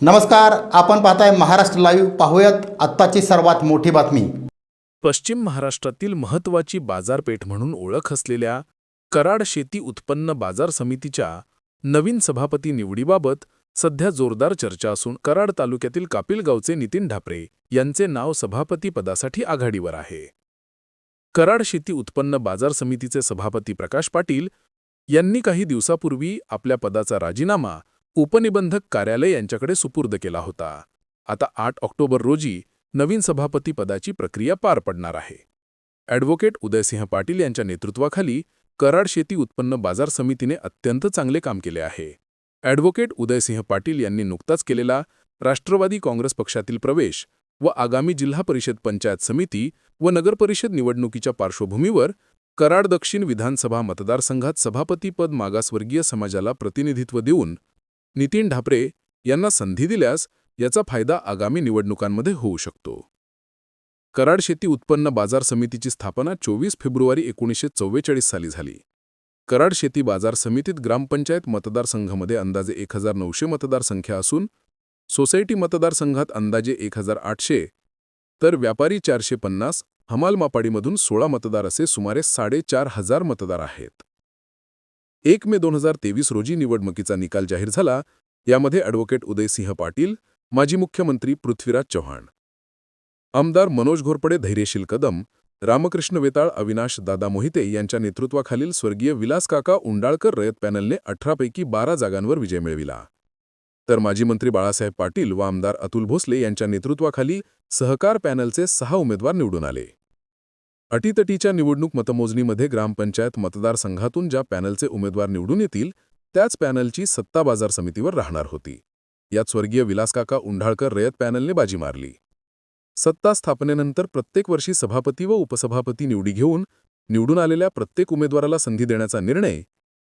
नमस्कार आपण पाहताय महाराष्ट्र लाईव्ह पाहूयात आत्ताची सर्वात मोठी बातमी. पश्चिम महाराष्ट्रातील महत्त्वाची बाजारपेठ म्हणून ओळख असलेल्या कराड शेती उत्पन्न बाजार समितीच्या नवीन सभापती निवडीबाबत सध्या जोरदार चर्चा असून कराड तालुक्यातील कापिलगावचे नितीन ढापरे यांचे नाव सभापती पदासाठी आघाडीवर आहे. कराड शेती उत्पन्न बाजार समितीचे सभापती प्रकाश पाटील यांनी काही दिवसापूर्वी आपल्या पदाचा राजीनामा उपनिबंधक कार्यालय यांच्याकडे सुपूर्द केला होता. आता आठ ऑक्टोबर रोजी नवीन सभापती पदाची प्रक्रिया पार पडणार आहे. ॲडव्होकेट उदयसिंह पाटील यांच्या नेतृत्वाखाली कराड शेती उत्पन्न बाजार समितीने अत्यंत चांगले काम केले आहे. ॲडव्होकेट उदयसिंह पाटील यांनी नुकताच केलेला राष्ट्रवादी काँग्रेस पक्षातील प्रवेश व आगामी जिल्हा परिषद पंचायत समिती व नगरपरिषद निवडणुकीच्या पार्श्वभूमीवर कराड दक्षिण विधानसभा मतदारसंघात सभापतीपद मागासवर्गीय समाजाला प्रतिनिधित्व देऊन नितीन ढापरे यांना संधी दिल्यास याचा फायदा आगामी निवडणुकांमध्ये होऊ शकतो. कराड शेती उत्पन्न बाजार समितीची स्थापना चोवीस फेब्रुवारी एकोणीसशे चव्वेचाळीस साली झाली. कराड शेती बाजार समितीत ग्रामपंचायत मतदारसंघामध्ये अंदाजे एक हजार नऊशे मतदारसंख्या असून सोसायटी मतदारसंघात अंदाजे एक हजार आठशे तर व्यापारी चारशे पन्नास हमाल मापाडीमधून सोळा मतदार असे सुमारे साडेचार हजार मतदार आहेत. एक मे दोन हजार तेवीस रोजी निवडणुकीचा निकाल जाहीर झाला यामध्ये ॲडव्होकेट उदयसिंह पाटील माजी मुख्यमंत्री पृथ्वीराज चव्हाण. आमदार मनोज घोरपडे धैर्यशील कदम रामकृष्ण वेताळ अविनाश दादा मोहिते यांच्या नेतृत्वाखालील स्वर्गीय विलासकाका उंडाळकर रयत पॅनलने अठरापैकी बारा जागांवर विजय मिळविला. तर माजी मंत्री बाळासाहेब पाटील व आमदार अतुल भोसले यांच्या नेतृत्वाखाली सहकार पॅनलचे सहा उमेदवार निवडून आले. अटीतटीच्या निवडणूक मतमोजणीमध्ये ग्रामपंचायत मतदारसंघातून ज्या पॅनलचे उमेदवार निवडून येतील त्याच पॅनलची सत्ता बाजार समितीवर राहणार होती. यात स्वर्गीय विलासकाका उंढाळकर रयत पॅनलने बाजी मारली. सत्ता स्थापनेनंतर प्रत्येक वर्षी सभापती व उपसभापती निवडी घेऊन निवडून आलेल्या प्रत्येक उमेदवाराला संधी देण्याचा निर्णय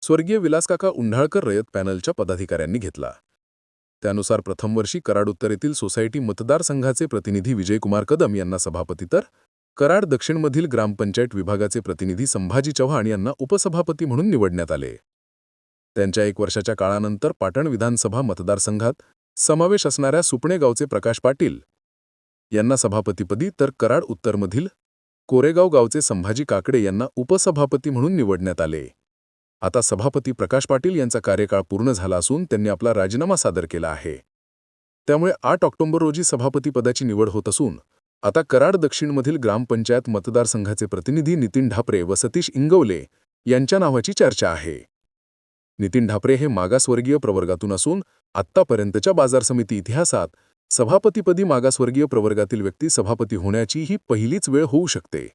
स्वर्गीय विलासकाका उंढाळकर रयत पॅनलच्या पदाधिकाऱ्यांनी घेतला. त्यानुसार प्रथम वर्षी कराड उत्तरेतील सोसायटी मतदारसंघाचे प्रतिनिधी विजयकुमार कदम यांना सभापती तर कराड दक्षिणमधील ग्रामपंचायत विभागाचे प्रतिनिधी संभाजी चव्हाण यांना उपसभापती म्हणून निवडण्यात आले. त्यांच्या एक वर्षाच्या काळानंतर पाटण विधानसभा मतदारसंघात समावेश असणाऱ्या सुपणे गावचे प्रकाश पाटील यांना सभापतीपदी तर कराड उत्तरमधील कोरेगाव गावचे संभाजी काकडे यांना उपसभापती म्हणून निवडण्यात आले. आता सभापती प्रकाश पाटील यांचा कार्यकाळ पूर्ण झाला असून त्यांनी आपला राजीनामा सादर केला आहे. त्यामुळे आठ ऑक्टोबर रोजी सभापतीपदाची निवड होत असून आता कराड दक्षिणमधील ग्रामपंचायत मतदारसंघाचे प्रतिनिधी नितीन ढापरे व सतीश इंगवले यांच्या नावाची चर्चा आहे. नितीन ढापरे हे मागासवर्गीय प्रवर्गातून असून आत्तापर्यंतच्या बाजार समिती इतिहासात सभापतीपदी मागासवर्गीय प्रवर्गातील व्यक्ती सभापती होण्याची ही पहिलीच वेळ होऊ शकते.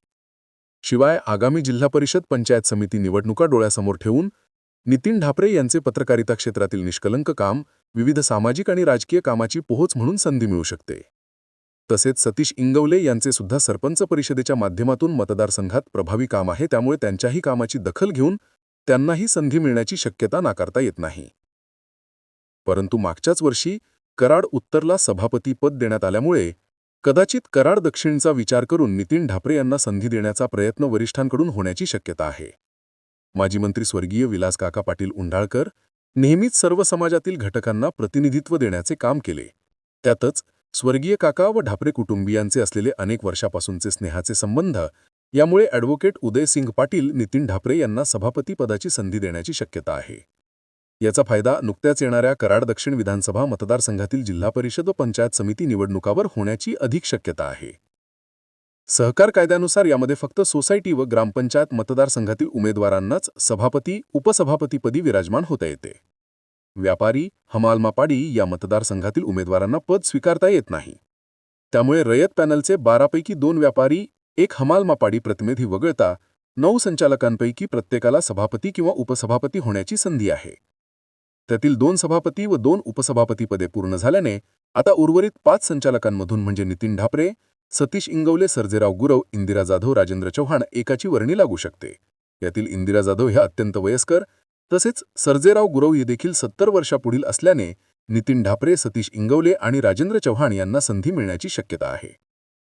शिवाय आगामी जिल्हा परिषद पंचायत समिती निवडणुका डोळ्यासमोर ठेवून नितीन ढापरे यांचे पत्रकारिता क्षेत्रातील निष्कलंक काम विविध सामाजिक आणि राजकीय कामाची पोहोच म्हणून संधी मिळू शकते. तसेच सतीश इंगवले यांचे सुद्धा सरपंच परिषदेच्या माध्यमातून मतदारसंघात प्रभावी काम आहे त्यामुळे त्यांच्याही कामाची दखल घेऊन त्यांनाही संधी मिळण्याची शक्यता नाकारता येत नाही. परंतु मागच्याच वर्षी कराड उत्तरला सभापती पद देण्यात आल्यामुळे कदाचित कराड दक्षिणचा विचार करून नितीन ढापरे यांना संधी देण्याचा प्रयत्न वरिष्ठांकडून होण्याची शक्यता आहे. माजी मंत्री स्वर्गीय विलास काका पाटील उंडाळकर नेहमीच सर्व समाजातील घटकांना प्रतिनिधित्व देण्याचे काम केले. त्यातच स्वर्गीय काका व ढापरे कुटुंबियांचे असलेले अनेक वर्षापासूनचे स्नेहाचे संबंध यामुळे ॲडव्होकेट उदयसिंग पाटील नितीन ढापरे यांना सभापतीपदाची संधी देण्याची शक्यता आहे. याचा फायदा नुकत्याच येणाऱ्या कराड दक्षिण विधानसभा मतदारसंघातील जिल्हा परिषद व पंचायत समिती निवडणुकावर होण्याची अधिक शक्यता आहे. सहकार कायद्यानुसार यामध्ये फक्त सोसायटी व ग्रामपंचायत मतदारसंघातील उमेदवारांनाच सभापती उपसभापतीपदी विराजमान होता येते. व्यापारी हमालमापाडी या मतदारसंघातील उमेदवारांना पद स्वीकारता येत नाही. त्यामुळे रयत पॅनलचे बारापैकी दोन व्यापारी एक हमालमापाडी प्रतिनिधी वगळता नऊ संचालकांपैकी प्रत्येकाला सभापती किंवा उपसभापती होण्याची संधी आहे. त्यातील दोन सभापती व दोन उपसभापतीपदे पूर्ण झाल्याने आता उर्वरित पाच संचालकांमधून म्हणजे नितीन ढापरे सतीश इंगवले सर्जेराव गुरव इंदिरा जाधव राजेंद्र चव्हाण एकाची वर्णी लागू शकते. यातील इंदिरा जाधव ह्या अत्यंत वयस्कर तसेच सर्जेराव गुरव हे देखील सत्तर वर्षापुढील असल्याने नितीन ढापरे सतीश इंगवले आणि राजेंद्र चव्हाण यांना संधी मिळण्याची शक्यता आहे.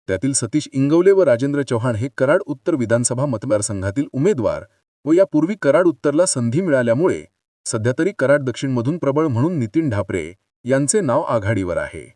त्यातील सतीश इंगवले व राजेंद्र चव्हाण हे कराड उत्तर विधानसभा मतदारसंघातील उमेदवार व यापूर्वी कराड उत्तरला संधी मिळाल्यामुळे सध्या तरी कराड दक्षिणमधून प्रबळ म्हणून नितीन ढापरे यांचे नाव आघाडीवर आहे.